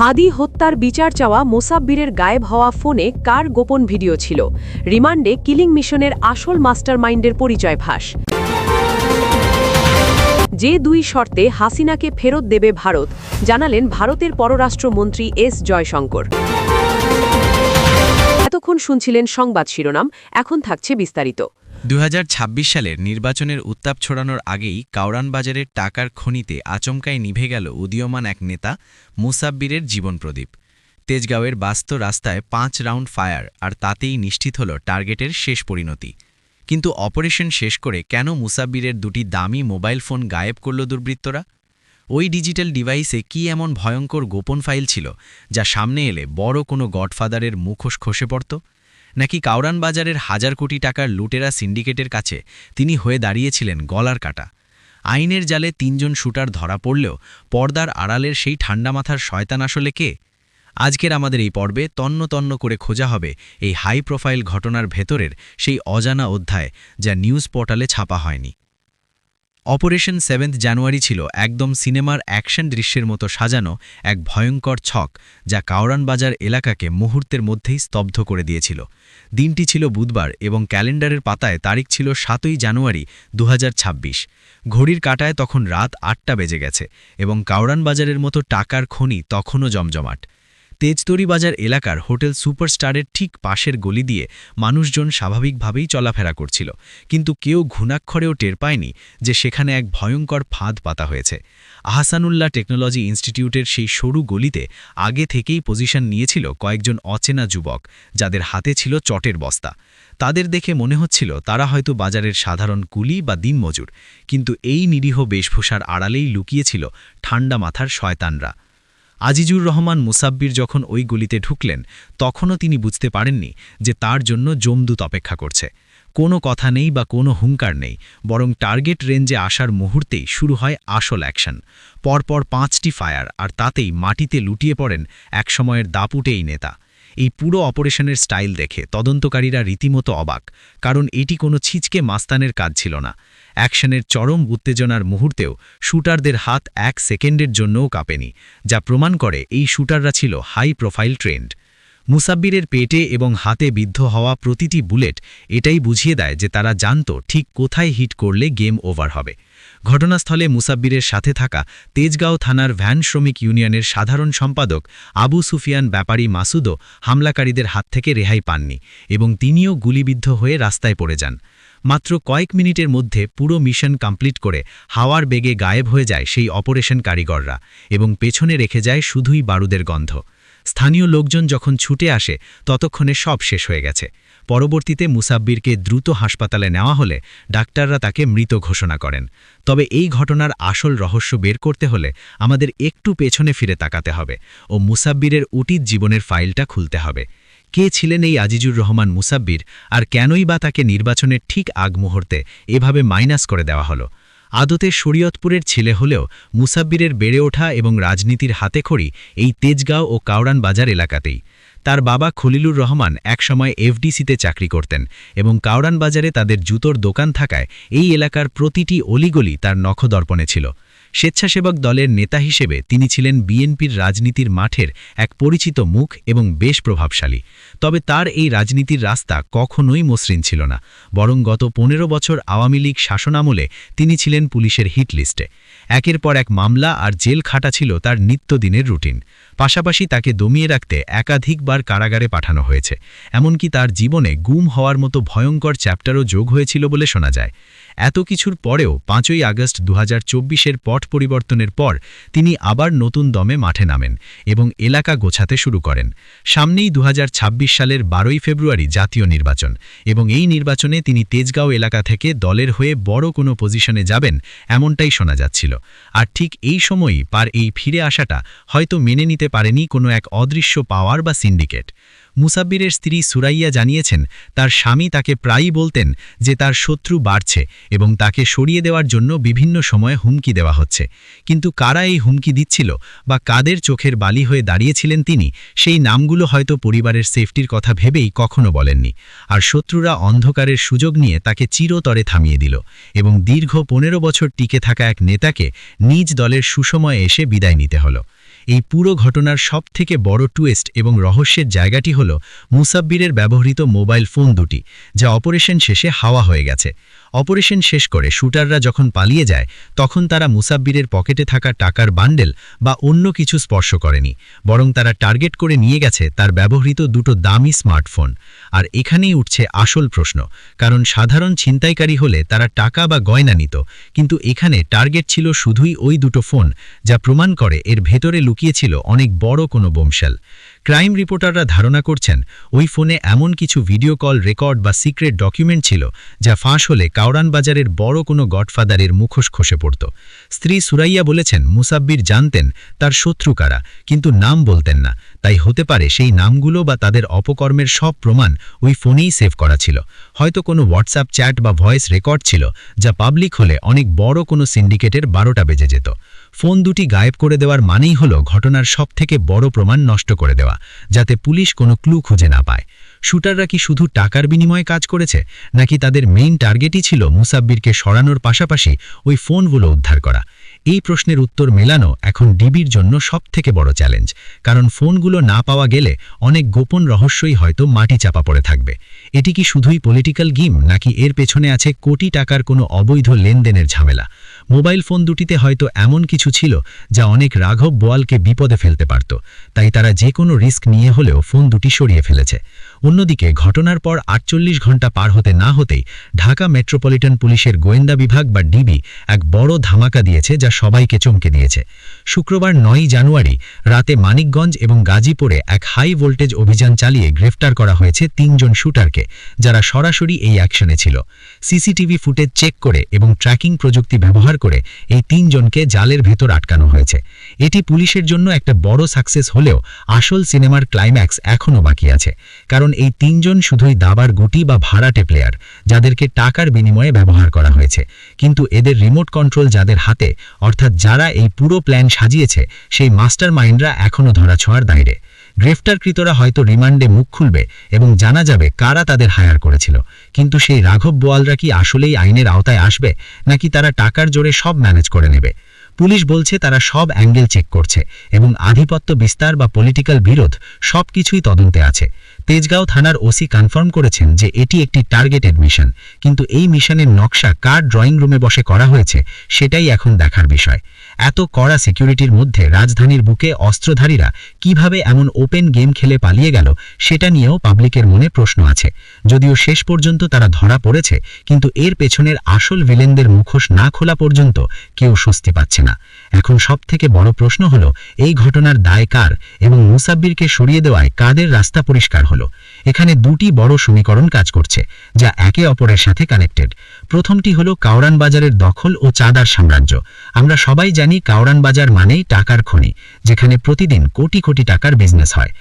হাদি হত্যার বিচার চাওয়া মোসাব্বিরের গায়েব হওয়া ফোনে কার গোপন ভিডিও ছিল? রিমান্ডে কিলিং মিশনের আসল মাস্টারমাইন্ডের পরিচয় ফাঁস। যে দুই শর্তে হাসিনাকে ফেরত দেবে ভারত, জানালেন ভারতের পররাষ্ট্রমন্ত্রী এস জয়শঙ্কর। এতক্ষণ শুনছিলেন সংবাদ শিরোনাম, এখন থাকছে বিস্তারিত। দু হাজার ছাব্বিশ সালের নির্বাচনের উত্তাপ ছড়ানোর আগেই কাউরান বাজারের টাকার খনিতে আচমকায় নিভে গেল উদীয়মান এক নেতা, মুসাব্বিরের জীবন প্রদীপ। তেজগাঁওয়ের বাস্ত রাস্তায় পাঁচ রাউন্ড ফায়ার আর তাতেই নিশ্চিত হল টার্গেটের শেষ পরিণতি। কিন্তু অপারেশন শেষ করে কেন মুসাব্বিরের দুটি দামি মোবাইল ফোন গায়েব করল দুর্বৃত্তরা? ওই ডিজিটাল ডিভাইসে কি এমন ভয়ঙ্কর গোপন ফাইল ছিল, যা সামনে এলে বড় কোনো গডফাদারের মুখোশ খসে পড়ত? নাকি কাউরান বাজারের হাজার কোটি টাকার লুটেরা সিন্ডিকেটের কাছে তিনি হয়ে দাঁড়িয়েছিলেন গলার কাটা। আইনের জালে তিনজন শুটার ধরা পড়লেও পর্দার আড়ালের সেই ঠান্ডা মাথার শয়তান আসলে কে? আজকের আমাদের এই পর্বে তন্ন তন্ন করে খোঁজা হবে এই হাই প্রোফাইল ঘটনার ভেতরের সেই অজানা অধ্যায় যা নিউজ পোর্টালে ছাপা হয়নি। অপারেশন সেভেন্থ জানুয়ারি ছিল একদম সিনেমার অ্যাকশন দৃশ্যের মতো সাজানো এক ভয়ঙ্কর ছক, যা কাওরান বাজার এলাকাকে মুহূর্তের মধ্যেই স্তব্ধ করে দিয়েছিল। দিনটি ছিল বুধবার এবং ক্যালেন্ডারের পাতায় তারিখ ছিল সাতই জানুয়ারি দু হাজার ছাব্বিশ। ঘড়ির কাটায় তখন রাত আটটা বেজে গেছে এবং কাওরান বাজারের মতো টাকার খনি তখনও জমজমাট। তেজতরি বাজার এলাকার হোটেল সুপারস্টারের ঠিক পাশের গলি দিয়ে মানুষজন স্বাভাবিকভাবেই চলাফেরা করছিল। কিন্তু কেউ ঘুণাক্ষরেও টের পায়নি যে সেখানে এক ভয়ঙ্কর ফাঁদ পাতা হয়েছে। আহসানুল্লাহ টেকনোলজি ইনস্টিটিউটের সেই সরু গলিতে আগে থেকেই পজিশন নিয়েছিল কয়েকজন অচেনা যুবক, যাদের হাতে ছিল চটের বস্তা। তাদের দেখে মনে হচ্ছিল তারা হয়তো বাজারের সাধারণ কুলি বা দিনমজুর কিন্তু এই নিরীহ বেশভূষার আড়ালেই লুকিয়েছিল ঠান্ডা মাথার শয়তানরা। আজিজুর রহমান মুসাব্বির যখন ওই গলিতে ঢুকলেন, তখনও তিনি বুঝতে পারেননি যে তার জন্য জমদূত অপেক্ষা করছে। কোনো কথা নেই বা কোনো হুঙ্কার নেই, বরং টার্গেট রেঞ্জে আসার মুহূর্তেই শুরু হয় আসল অ্যাকশন। পরপর পাঁচটি ফায়ার, আর তাতেই মাটিতে লুটিয়ে পড়েন একসময়ের দাপুটেই নেতা। এই পুরো অপারেশনের স্টাইল দেখে তদন্তকারীরা রীতিমতো অবাক, কারণ এটি কোনো ছিচকে মাস্তানের কাজ ছিল না। অ্যাকশনের চরম উত্তেজনার মুহূর্তেও শুটারদের হাত এক সেকেন্ডের জন্যও কাঁপেনি, যা প্রমাণ করে এই শুটাররা ছিল হাই প্রোফাইল ট্রেন্ড। মুসাব্বিরের পেটে এবং হাতে বিদ্ধ হওয়া প্রতিটি বুলেট এটাই বুঝিয়ে দেয় যে তারা জানত ঠিক কোথায় হিট করলে গেম ওভার হবে। ঘটনাস্থলে মুসাব্বিরের সাথে থাকা তেজগাঁও থানার ভ্যান শ্রমিক ইউনিয়নের সাধারণ সম্পাদক আবু সুফিয়ান ব্যাপারী মাসুদও হামলাকারীদের হাত থেকে রেহাই পাননি এবং তিনিও গুলিবিদ্ধ হয়ে রাস্তায় পড়ে যান। মাত্র কয়েক মিনিটের মধ্যে পুরো মিশন কমপ্লিট করে হাওয়ার বেগে গায়েব হয়ে যায় সেই অপারেশন কারিগররা এবং পেছনে রেখে যায় শুধুই বারুদের গন্ধ। স্থানীয় লোকজন যখন ছুটে আসে, ততক্ষণে সব শেষ হয়ে গেছে। পরবর্তীতে মুসাব্বিরকে দ্রুত হাসপাতালে নেওয়া হলে ডাক্তাররা তাকে মৃত ঘোষণা করেন। তবে এই ঘটনার আসল রহস্য বের করতে হলে আমাদের একটু পেছনে ফিরে তাকাতে হবে ও মুসাব্বিরের উটিত জীবনের ফাইলটা খুলতে হবে। কে ছিলেন এই আজিজুর রহমান মুসাব্বির আর কেনই বা তাকে নির্বাচনের ঠিক আগ মুহূর্তে এভাবে মাইনাস করে দেওয়া হলো? আদতে শরীয়তপুরের ছেলে হলেও মুসাব্বিরের বেড়ে ওঠা এবং রাজনীতির হাতেখড়ি এই তেজগাঁও ও কাউরান বাজার এলাকাতেই। তার বাবা খলিলুর রহমান একসময় এফডিসিতে চাকরি করতেন এবং কাউরান বাজারে তাদের জুতোর দোকান থাকায় এই এলাকার প্রতিটি অলিগলি তার নখদর্পণে ছিল। স্বেচ্ছাসেবক দলের নেতা হিসেবে তিনি ছিলেন বিএনপির রাজনীতির মাঠের এক পরিচিত মুখ এবং বেশ প্রভাবশালী। তবে তার এই রাজনীতির রাস্তা কখনোই মসৃণ ছিল না, বরং গত পনেরো বছর আওয়ামী লীগ শাসনামলে তিনি ছিলেন পুলিশের হিট লিস্টে একের পর এক মামলা আর জেল খাটা ছিল তার নিত্যদিনের রুটিন। পাশাপাশি তাকে দমিয়ে রাখতে একাধিকবার কারাগারে পাঠানো হয়েছে। এমনকি তার জীবনে গুম হওয়ার মতো ভয়ঙ্কর চ্যাপ্টারও যোগ হয়েছিল বলে শোনা যায়। এত কিছুর পরেও পাঁচই আগস্ট দু হাজার পট পরিবর্তনের পর তিনি আবার নতুন দমে মাঠে নামেন এবং এলাকা গোছাতে শুরু করেন। সামনেই দুহাজার ছাব্বিশ সালের বারোই ফেব্রুয়ারি জাতীয় নির্বাচন এবং এই নির্বাচনে তিনি তেজগাঁও এলাকা থেকে দলের হয়ে বড় কোনো পজিশনে যাবেন এমনটাই শোনা যাচ্ছিল। আর ঠিক এই সময়ই পার এই ফিরে আসাটা হয়তো মেনে নিতে পারেনি কোনো এক অদৃশ্য পাওয়ার বা সিন্ডিকেট। মুসাব্বিরের স্ত্রী সুরাইয়া জানিয়েছেন, তার স্বামী তাকে প্রায়ই বলতেন যে তার শত্রু বাড়ছে এবং তাকে সরিয়ে দেওয়ার জন্য বিভিন্ন সময়ে হুমকি দেওয়া হচ্ছে। কিন্তু কারা এই হুমকি দিচ্ছিল বা কাদের চোখের বালি হয়ে দাঁড়িয়েছিলেন তিনি, সেই নামগুলো হয়তো পরিবারের সেফটির কথা ভেবেই কখনো বলেননি। আর শত্রুরা অন্ধকারের সুযোগ নিয়ে তাকে চিরতরে থামিয়ে দিল এবং দীর্ঘ পনেরো বছর টিকে থাকা এক নেতাকে নিজ দলের সুসময়ে এসে বিদায় নিতে হলো। এই পুরো ঘটনার সব থেকে বড় টুয়েস্ট এবং রহস্যের জায়গাটি হল মুসাব্বিরের ব্যবহৃত মোবাইল ফোন দুটি, যা অপারেশন শেষে হাওয়া হয়ে গেছে। অপারেশন শেষ করে শুটাররা যখন পালিয়ে যায়, তখন তারা মুসাব্বিরের পকেটে থাকা টাকার বান্ডেল বা অন্য কিছু স্পর্শ করেনি, বরং তারা টার্গেট করে নিয়ে গেছে তার ব্যবহৃত দুটো দামি স্মার্টফোন। আর এখানেই উঠছে আসল প্রশ্ন, কারণ সাধারণ ছিনতাইকারী হলে তারা টাকা বা গয়না নিত, কিন্তু এখানে টার্গেট ছিল শুধুই ওই দুটো ফোন, যা প্রমাণ করে এর ভেতরে লুকিয়েছিল অনেক বড় কোনো বোমশেল। ক্রাইম রিপোর্টাররা ধারণা করছেন, ওই ফোনে এমন কিছু ভিডিও কল, রেকর্ড বা সিক্রেট ডকুমেন্ট ছিল, যা ফাঁস হলে কাউরান বাজারের বড় কোনো গডফাদারের মুখোশ খসে পড়ত। স্ত্রী সুরাইয়া বলেছেন, মুসাব্বির জানতেন তার শত্রু কারা, কিন্তু নাম বলতেন না। তাই হতে পারে সেই নামগুলো বা তাদের অপকর্মের সব প্রমাণ ওই ফোনেই সেভ করা ছিল। হয়তো কোনো হোয়াটসঅ্যাপ চ্যাট বা ভয়েস রেকর্ড ছিল, যা পাবলিক হলে অনেক বড় কোনো সিন্ডিকেটের বারোটা বেজে যেত। ফোন দুটি গায়েব করে দেওয়ার মানেই হলো ঘটনার সবথেকে বড় প্রমাণ নষ্ট করে দেওয়া, যাতে পুলিশ কোনো ক্লু খুঁজে না পায়। শুটাররা কি শুধু টাকার বিনিময়ে কাজ করেছে, নাকি তাদের মেইন টার্গেটই ছিল মুসাব্বিরকে সরানোর পাশাপাশি ওই ফোনগুলো উদ্ধার করা? এই প্রশ্নের উত্তর মেলানো এখন ডিবির জন্য সবথেকে বড় চ্যালেঞ্জ কারণ ফোনগুলো না পাওয়া গেলে অনেক গোপন রহস্যই হয়তো মাটি চাপা পড়ে থাকবে। এটি কি শুধুই পলিটিক্যাল গেম নাকি এর পেছনে আছে কোটি টাকার কোনো অবৈধ লেনদেনের ঝামেলা? মোবাইল ফোন দুটিতে হয়তো এমন কিছু ছিল যা অনেক রাঘব বোয়ালকে বিপদে ফেলতে পারত। তাই তারা যে কোনো রিস্ক নিয়ে হলেও ফোন দুটি সরিয়ে ফেলেছে। অন্যদিকে ঘটনার পর আটচল্লিশ ঘণ্টা পার হতে না হতেই ঢাকা মেট্রোপলিটন পুলিশের গোয়েন্দা বিভাগ বা ডিবি এক বড় ধামাকা দিয়েছে যা সবাইকে চমকে দিয়েছে। শুক্রবার নয়ই জানুয়ারি রাতে মানিকগঞ্জ এবং গাজীপুরে এক হাই ভোল্টেজ অভিযান চালিয়ে গ্রেফতার করা হয়েছে তিনজন শুটারকে, যারা সরাসরি এই অ্যাকশনে ছিল। সিসিটিভি ফুটেজ চেক করে এবং ট্র্যাকিং প্রযুক্তি ব্যবহার করে এই তিনজনকে জালের ভেতর আটকানো হয়েছে। এটি পুলিশের জন্য একটা বড় সাকসেস হলেও আসল সিনেমার ক্লাইম্যাক্স এখনও বাকি আছে। কারণ এই তিনজন শুধুই দাবার গুটি বা ভাড়াটে প্লেয়ার, যাদেরকে টাকার বিনিময়ে ব্যবহার করা হয়েছে। কিন্তু এদের রিমোট কন্ট্রোল যাদের হাতে, অর্থাৎ যারা এই পুরো প্ল্যান সাজিয়েছে, সেই মাস্টার মাইন্ডরা এখনও ধরাছোঁয়ার দায়রে গ্রেফতারকৃতরা হয়তো রিমান্ডে মুখ খুলবে এবং জানা যাবে কারা তাদের হায়ার করেছিল। কিন্তু সেই রাঘব বোয়ালরা কি আসলেই আইনের আওতায় আসবে, নাকি তারা টাকার জোরে সব ম্যানেজ করে নেবে? পুলিশ বলছে তারা সব অ্যাঙ্গেল চেক করছে এবং আধিপত্য বিস্তার বা পলিটিক্যাল বিরোধ সব কিছুই তদন্তে আছে। তেজগাঁও থানার ওসি কনফার্ম করেছেন যে এটি একটি টার্গেটেড মিশন, কিন্তু এই মিশনের নকশা কার ড্রয়িং রুমে বসে করা হয়েছে সেটাই এখন দেখার বিষয়। এত কড়া সিকিউরিটির মধ্যে রাজধানীর বুকে অস্ত্রধারীরা কীভাবে এমন ওপেন গেম খেলে পালিয়ে গেল, সেটা নিয়েও পাবলিকের মনে প্রশ্ন আছে। যদিও শেষ পর্যন্ত তারা ধরা পড়েছে, কিন্তু এর পেছনের আসল ভিলেনদের মুখোশ না খোলা পর্যন্ত কেউ স্বস্তি পাচ্ছে না। এখন সবথেকে বড় প্রশ্ন হলো, এই ঘটনার দায় কার এবং মুসাব্বিরকে সরিয়ে দেওয়ায় কাদের রাস্তা পরিষ্কার হলো? এখানে দুটি বড় সমীকরণ কাজ করছে, যা একে অপরের সাথে কানেক্টেড প্রথমটি হলো কাউরান বাজারের দখল ও চাঁদার সাম্রাজ্য। আমরা সবাই জানি কাউরান বাজার মানেই টাকার খনি, যেখানে প্রতিদিন কোটি কোটি টাকার বিজনেস হয়।